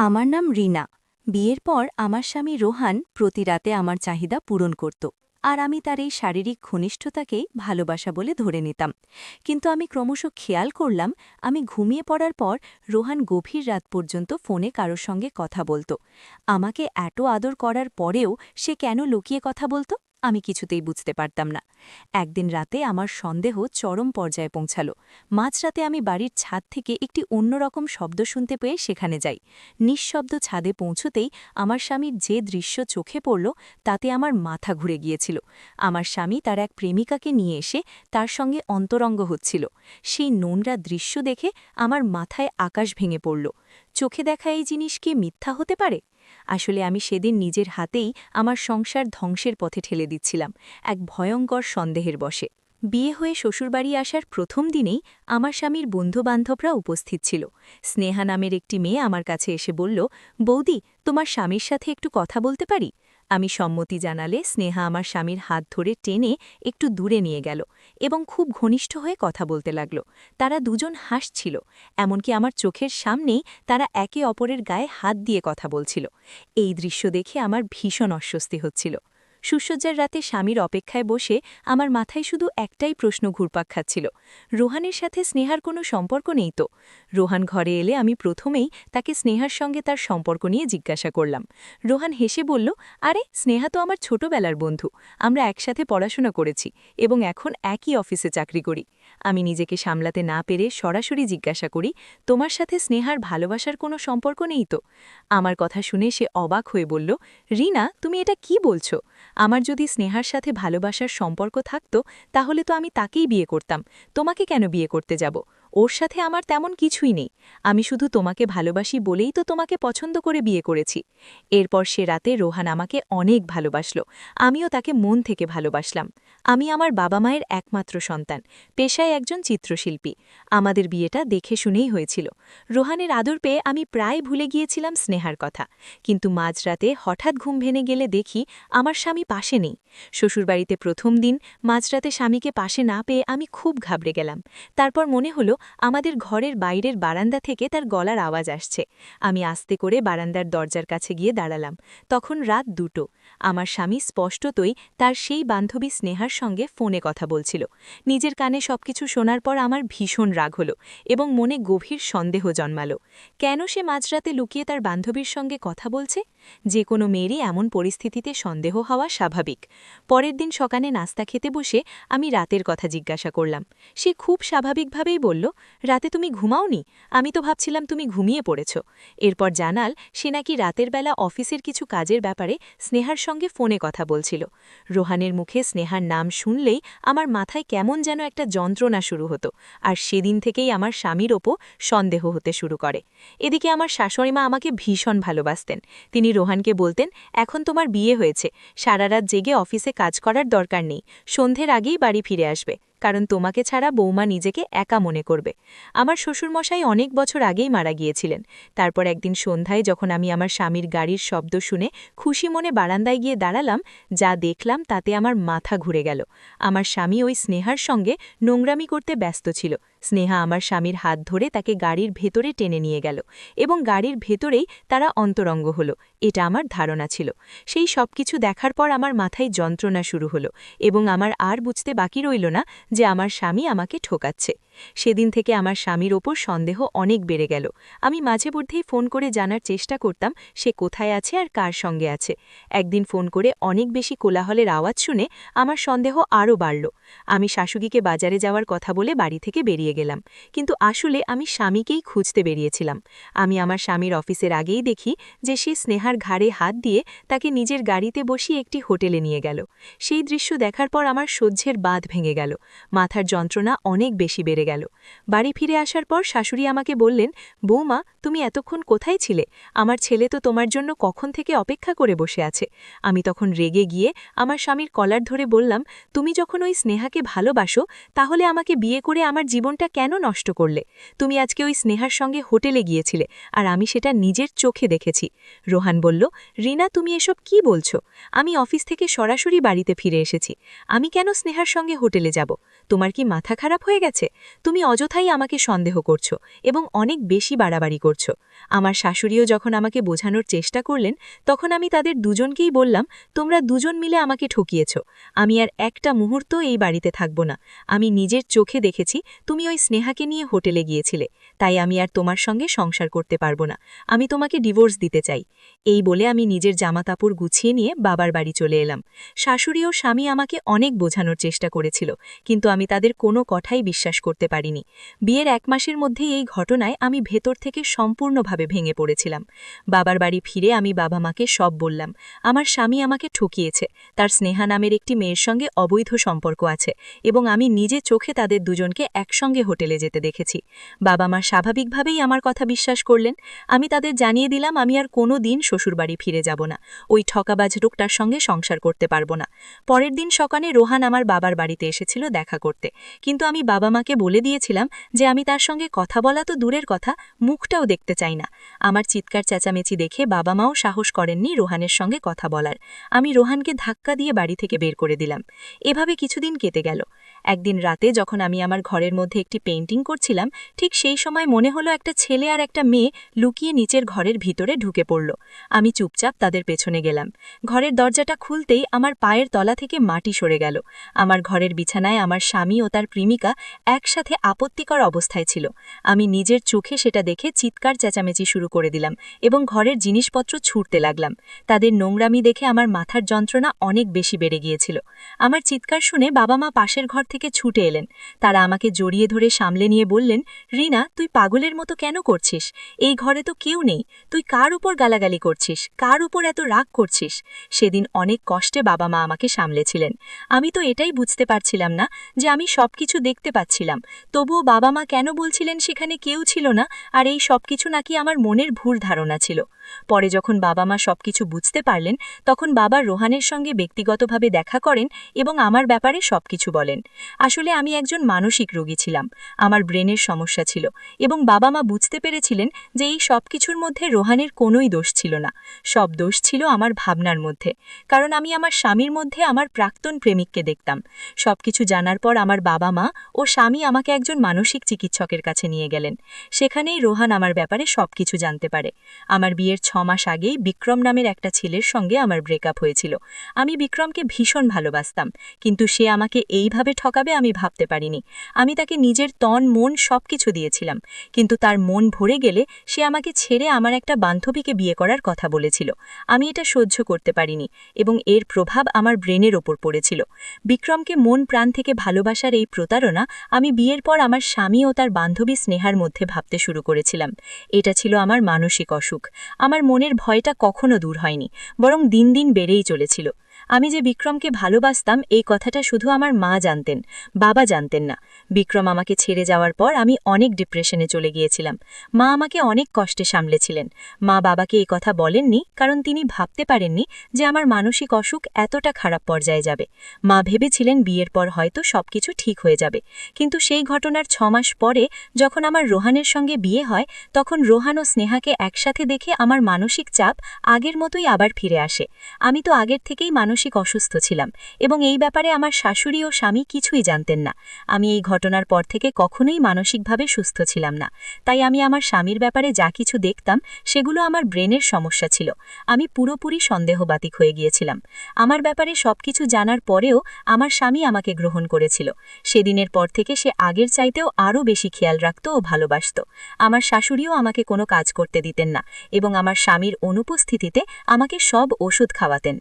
আমার নাম রিনা। বিয়ের পর আমার স্বামী রোহান প্রতি রাতে আমার চাহিদা পূরণ করত। আর আমি তার এই শারীরিক ঘনিষ্ঠতাকেই ভালোবাসা বলে ধরে নিতাম। কিন্তু আমি ক্রমশ খেয়াল করলাম, আমি ঘুমিয়ে পড়ার পর রোহান গভীর রাত পর্যন্ত ফোনে কারোর সঙ্গে কথা বলতো। আমাকে এত আদর করার পরেও সে কেন লুকিয়ে কথা বলতো? আমি কিছুতেই বুঝতে পারতাম না। একদিন রাতে আমার সন্দেহ চরম পর্যায়ে পৌঁছাল। মাঝরাতে আমি বাড়ির ছাদ থেকে একটি অন্যরকম শব্দ শুনতে পেয়ে সেখানে যাই। নিঃশব্দ ছাদে পৌঁছতেই আমার স্বামীর যে দৃশ্য চোখে পড়ল, তাতে আমার মাথা ঘুরে গিয়েছিল। আমার স্বামী তার এক প্রেমিকাকে নিয়ে এসে তার সঙ্গে অন্তরঙ্গ হচ্ছিল। সেই নোংরা দৃশ্য দেখে আমার মাথায় আকাশ ভেঙে পড়ল। চোখে দেখা এই জিনিস কি মিথ্যা হতে পারে? আসলে আমি সেদিন নিজের হাতেই আমার সংসার ধ্বংসের পথে ঠেলে দিচ্ছিলাম, এক ভয়ঙ্কর সন্দেহের বসে বিয়ে হয়ে শ্বশুরবাড়ি আসার প্রথম দিনেই আমার স্বামীর বন্ধুবান্ধবরা উপস্থিত ছিল। স্নেহা নামের একটি মেয়ে আমার কাছে এসে বলল, বৌদি, তোমার স্বামীর সাথে একটু কথা বলতে পারি? আমি সম্মতি জানালে স্নেহা আমার স্বামীর হাত ধরে টেনে একটু দূরে নিয়ে গেল এবং খুব ঘনিষ্ঠ হয়ে কথা বলতে লাগল। তারা দুজন হাসছিল, এমনকি আমার চোখের সামনেই তারা একে অপরের গায়ে হাত দিয়ে কথা বলছিল। এই দৃশ্য দেখে আমার ভীষণ অস্বস্তি হচ্ছিল। সুসজ্জার রাতে স্বামীর অপেক্ষায় বসে আমার মাথায় শুধু একটাই প্রশ্ন ঘুরপাক খাচ্ছিল। রোহানের সাথে স্নেহার কোনো সম্পর্ক নেই তো? রোহান ঘরে এলে আমি প্রথমেই তাকে স্নেহার সঙ্গে তার সম্পর্ক নিয়ে জিজ্ঞাসা করলাম। রোহান হেসে বলল, আরে, স্নেহা তো আমার ছোটবেলার বন্ধু। আমরা একসাথে পড়াশোনা করেছি এবং এখন একই অফিসে চাকরি করি। আমি নিজেকে সামলাতে না পেরে সরাসরি জিজ্ঞাসা করি, তোমার সাথে স্নেহার ভালোবাসার কোনো সম্পর্ক নেই তো? আমার কথা শুনে সে অবাক হয়ে বলল, রিনা, তুমি এটা কি বলছো? আমার যদি স্নেহার সাথে ভালোবাসার সম্পর্ক থাকত, তাহলে তো আমি তাকেই বিয়ে করতাম। তোমাকে কেন বিয়ে করতে যাব? ওর সাথে আমার তেমন কিছুই নেই। আমি শুধু তোমাকে ভালোবাসি বলেই তো তোমাকে পছন্দ করে বিয়ে করেছি। এরপর সে রাতে রোহান আমাকে অনেক ভালোবাসল। আমিও তাকে মন থেকে ভালোবাসলাম। আমি আমার বাবা মায়ের একমাত্র সন্তান, পেশায় একজন চিত্রশিল্পী। আমাদের বিয়েটা দেখে শুনেই হয়েছিল। রোহানের আদর পেয়ে আমি প্রায় ভুলে গিয়েছিলাম স্নেহার কথা। কিন্তু মাঝরাতে হঠাৎ ঘুম ভেঙে গেলে দেখি আমার স্বামী পাশে নেই। শ্বশুরবাড়িতে প্রথম দিন মাঝরাতে স্বামীকে পাশে না পেয়ে আমি খুব ঘাবড়ে গেলাম। তারপর মনে হলো আমাদের ঘরের বাইরের বারান্দা থেকে তার গলার আওয়াজ আসছে। আমি আস্তে করে বারান্দার দরজার কাছে গিয়ে দাঁড়ালাম। তখন রাত দুটো। আমার স্বামী স্পষ্টতই তার সেই বান্ধবী স্নেহার সঙ্গে ফোনে কথা বলছিল। নিজের কানে সবকিছু শোনার পর আমার ভীষণ রাগ হলো এবং মনে গভীর সন্দেহ জন্মালো। কেন সে মাঝরাতে লুকিয়ে তার বান্ধবীর সঙ্গে কথা বলছে? যে কোনো মেয়েরই এমন পরিস্থিতিতে সন্দেহ হওয়া স্বাভাবিক। পরের দিন সকালে নাস্তা খেতে বসে আমি রাতের কথা জিজ্ঞাসা করলাম। সে খুব স্বাভাবিকভাবেই বলল, রাতে তুমি ঘুমাওনি? আমি তো ভাবছিলাম তুমি ঘুমিয়ে পড়েছ। এরপর জানাল, সে নাকি রাতের বেলা অফিসের কিছু কাজের ব্যাপারে স্নেহার সঙ্গে ফোনে কথা বলছিল। রোহানের মুখে স্নেহার নাম শুনলেই আমার মাথায় কেমন যেন একটা যন্ত্রণা শুরু হতো, আর সেদিন থেকেই আমার স্বামীর ওপর সন্দেহ হতে শুরু করে। এদিকে আমার শাশুড়িমা আমাকে ভীষণ ভালোবাসতেন। তিনি রোহানকে বলতেন, এখন তোমার বিয়ে হয়েছে, সারা রাত জেগে অফিসে কাজ করার দরকার নেই, সন্ধ্যের আগেই বাড়ি ফিরে আসবে। কারণ তোমাকে ছাড়া বৌমা নিজেকে একা মনে করবে। আমার শ্বশুরমশাই অনেক বছর আগেই মারা গিয়েছিলেন। তারপর একদিন সন্ধ্যায় যখন আমি আমার স্বামীর গাড়ির শব্দ শুনে খুশি মনে বারান্দায় গিয়ে দাঁড়ালাম, যা দেখলাম তাতে আমার মাথা ঘুরে গেল। আমার স্বামী ওই স্নেহার সঙ্গে নোংরামি করতে ব্যস্ত ছিল। স্নেহা আমার স্বামীর হাত ধরে তাকে গাড়ির ভেতরে টেনে নিয়ে গেল এবং গাড়ির ভেতরেই তারা অন্তরঙ্গ হলো। এটা আমার ধারণা ছিল। সেই সব কিছু দেখার পর আমার মাথায় যন্ত্রণা শুরু হলো এবং আমার আর বুঝতে বাকি রইল না যে আমার স্বামী আমাকে ঠোকাচ্ছে। সেদিন থেকে আমার স্বামীর ওপর সন্দেহ অনেক বেড়ে গেল। আমি মাঝে মধ্যেই ফোন করে জানার চেষ্টা করতাম সে কোথায় আছে আর কার সঙ্গে আছে। একদিন ফোন করে অনেক বেশি কোলাহলের আওয়াজ শুনে আমার সন্দেহ আরও বাড়ল। আমি শাশুড়িকে বাজারে যাওয়ার কথা বলে বাড়ি থেকে বেরিয়ে গেলাম। কিন্তু আসলে আমি স্বামীকেই খুঁজতে বেরিয়েছিলাম। আমি আমার স্বামীর অফিসের আগেই দেখি যে সে স্নেহার ঘাড়ে হাত দিয়ে তাকে নিজের গাড়িতে বসিয়ে একটি হোটেলে নিয়ে গেল। সেই দৃশ্য দেখার পর আমার সহ্যের বাঁধ ভেঙে গেল। মাথার যন্ত্রণা অনেক বেশি বেড়ে গেল। বাড়ি ফিরে আসার পর শাশুড়ি আমাকে বললেন, বৌমা, তুমি এতক্ষণ কোথায় ছিলে? আমার ছেলে তো তোমার জন্য কখন থেকে অপেক্ষা করে বসে আছে। আমি তখন রেগে গিয়ে আমার স্বামীর কলার ধরে বললাম, তুমি যখন ওই স্নেহাকে ভালোবাসো, তাহলে আমাকে বিয়ে করে আমার জীবনটা সময়টা কেন নষ্ট করলে? তুমি আজকে ওই স্নেহার সঙ্গে হোটেলে গিয়েছিলে, আর আমি সেটা নিজের চোখে দেখেছি। রোহান বলল, রিনা, তুমি এসব কি বলছো? আমি অফিস থেকে সরাসরি বাড়িতে ফিরে এসেছি। আমি কেন স্নেহার সঙ্গে হোটেলে যাব? তোমার কি মাথা খারাপ হয়ে গেছে? তুমি অযথাই আমাকে সন্দেহ করছ এবং অনেক বেশি বাড়াবাড়ি করছ। আমার শাশুড়িও যখন আমাকে বোঝানোর চেষ্টা করলেন, তখন আমি তাদের দুজনকেই বললাম, তোমরা দুজন মিলে আমাকে ঠকিয়েছ। আমি আর একটা মুহূর্ত এই বাড়িতে থাকব না। আমি নিজের চোখে দেখেছি, তুমি ওই স্নেহাকে নিয়ে হোটেলে গিয়েছিলে, তাই আমি আর তোমার সঙ্গে সংসার করতে পারব না। আমি তোমাকে ডিভোর্স দিতে চাই। এই বলে আমি নিজের জামাকাপড় গুছিয়ে নিয়ে বাবার বাড়ি চলে এলাম। শাশুড়ি ও স্বামী আমাকে অনেক বোঝানোর চেষ্টা করেছিল, কিন্তু আমি তাদের কোনো কথাই বিশ্বাস করতে পারিনি। বিয়ের এক মাসের মধ্যেই এই ঘটনায় আমি ভেতর থেকে সম্পূর্ণভাবে ভেঙে পড়েছিলাম। বাবার বাড়ি ফিরে আমি বাবা মাকে সব বললাম। আমার স্বামী আমাকে ঠকিয়েছে, তার স্নেহা নামের একটি মেয়ের সঙ্গে অবৈধ সম্পর্ক আছে, এবং আমি নিজে চোখে তাদের দুজনকে একসঙ্গে হোটেলে যেতে দেখেছি। বাবা মা স্বাভাবিকভাবেই আমার কথা বিশ্বাস করলেন। আমি তাদের জানিয়ে দিলাম আমি আর কোনো দিন শ্বশুরবাড়ি ফিরে যাব না। ওই ঠকাবাজ লোকটার সঙ্গে সংসার করতে পারব না। পরের দিন সকালে রোহান আমার বাবার বাড়িতে এসেছিল দেখা করতে। কিন্তু আমি বাবা মাকে বলে দিয়েছিলাম যে আমি তার সঙ্গে কথা বলা তো দূরের কথা, মুখটাও দেখতে চাই না। আমার চিৎকার চেঁচামেচি দেখে বাবা মাও সাহস করেননি রোহানের সঙ্গে কথা বলার। আমি রোহানকে ধাক্কা দিয়ে বাড়ি থেকে বের করে দিলাম। এভাবে কিছুদিন কেটে গেল। একদিন রাতে যখন আমি আমার ঘরের মধ্যে একটি পেন্টিং করছিলাম, ঠিক সেই সময় মনে হলো একটা ছেলে আর একটা মেয়ে লুকিয়ে নিচের ঘরের ভিতরে ঢুকে পড়ল। আমি চুপচাপ তাদের পেছনে গেলাম। ঘরের দরজাটা খুলতেই আমার পায়ের তলা থেকে মাটি সরে গেল। আমার ঘরের বিছানায় আমার স্বামী ও তার প্রেমিকা একসাথে আপত্তিকর অবস্থায় ছিল। আমি নিজের চোখে সেটা দেখে চিৎকার চেঁচামেচি শুরু করে দিলাম এবং ঘরের জিনিসপত্র ছুটতে লাগলাম। তাদের নোংরামি দেখে আমার মাথার যন্ত্রণা অনেক বেশি বেড়ে গিয়েছিল। আমার চিৎকার শুনে বাবা মা পাশের ঘর থেকে ছুটে এলেন। তারা আমাকে জড়িয়ে ধরে সামলে নিয়ে বললেন, রিনা, তুই পাগলের মতো কেন করছিস? এই ঘরে তো কেউ নেই। তুই কার উপর গালাগালি করছিস? কার উপর এত রাগ করছিস? সেদিন অনেক কষ্টে বাবা মা আমাকে সামলেছিলেন। আমি তো এটাই বুঝতে পারছিলাম না যে আমি সবকিছু দেখতে পাচ্ছিলাম। তবুও বাবা মা কেন বলছিলেন সেখানে কেউ ছিল না আর এই সবকিছু নাকি আমার মনের ভুল ধারণা ছিল। পরে যখন বাবা মা সবকিছু বুঝতে পারলেন, তখন বাবা রোহানের সঙ্গে ব্যক্তিগতভাবে দেখা করেন এবং আমার ব্যাপারে সবকিছু বলেন। আসলে আমি একজন মানসিক রোগী ছিলাম। আমার ব্রেনের সমস্যা ছিল এবং বাবা মা বুঝতে পেরেছিলেন যে এই সব কিছুর মধ্যে রোহানের কোনোই দোষ ছিল না। সব দোষ ছিল আমার ভাবনার মধ্যে। কারণ আমি আমার স্বামীর মধ্যে আমার প্রাক্তন প্রেমিককে দেখতাম। সবকিছু জানার পর আমার বাবা মা ও স্বামী আমাকে একজন মানসিক চিকিৎসকের কাছে নিয়ে গেলেন। সেখানেই রোহান আমার ব্যাপারে সবকিছু জানতে পারে। আমার বিয়ের ছ মাস আগেই বিক্রম নামের একটা ছেলের সঙ্গে আমার ব্রেকআপ হয়েছিল। আমি বিক্রমকে ভীষণ ভালোবাসতাম। কিন্তু সে আমাকে এইভাবে ঠকাবে আমি ভাবতে পারিনি। আমি তাকে নিজের তন, মন সব কিছু দিয়েছিলাম। কিন্তু তার মন ভরে গেলে সে আমাকে ছেড়ে আমার একটা বান্ধবীকে বিয়ে করার কথা বলেছিল। আমি এটা সহ্য করতে পারিনি এবং এর প্রভাব আমার ব্রেনের ওপর পড়েছিল। বিক্রমকে মন প্রাণ থেকে ভালোবাসার এই প্রতারণা আমি বিয়ের পর আমার স্বামী ও তার বান্ধবী স্নেহার মধ্যে ভাবতে শুরু করেছিলাম। এটা ছিল আমার মানসিক অসুখ। আমার মনের ভয়টা কখনো দূর হয়নি, বরং দিন দিন বেড়েই চলেছিল। আমি যে বিক্রমকে ভালোবাসতাম, এই কথাটা শুধু আমার মা জানতেন, বাবা জানতেন না। বিক্রম আমাকে ছেড়ে যাওয়ার পর আমি অনেক ডিপ্রেশনে চলে গিয়েছিলাম। মা আমাকে অনেক কষ্টে সামলেছিলেন। মা বাবাকে এই কথা বলেননি, কারণ তিনি ভাবতে পারেননি যে আমার মানসিক অসুখ এতটা খারাপ পর্যায়ে যাবে। মা ভেবেছিলেন বিয়ের পর হয়তো সবকিছু ঠিক হয়ে যাবে। কিন্তু সেই ঘটনার ছ মাস পরে যখন আমার রোহানের সঙ্গে বিয়ে হয়, তখন রোহান ও স্নেহাকে একসাথে দেখে আমার মানসিক চাপ আগের মতোই আবার ফিরে আসে। আমি তো আগের থেকেই মানসিক অসুস্থ ছিলাম এবং এই ব্যাপারে আমার শাশুড়ি ও স্বামী কিছুই জানতেন না। আমি এই ঘটনার পর থেকে কখনোই মানসিকভাবে সুস্থ ছিলাম না। তাই আমি আমার স্বামীর ব্যাপারে যা কিছু দেখতাম, সেগুলো আমার ব্রেনের সমস্যা ছিল। আমি পুরোপুরি সন্দেহবাতিক হয়ে গিয়েছিলাম। আমার ব্যাপারে সবকিছু জানার পরেও আমার স্বামী আমাকে গ্রহণ করেছিল। সেদিনের পর থেকে সে আগের চাইতেও আরও বেশি খেয়াল রাখত ও ভালোবাসত। আমার শাশুড়িও আমাকে কোনো কাজ করতে দিতেন না এবং আমার স্বামীর অনুপস্থিতিতে আমাকে সব ওষুধ খাওয়াতেন।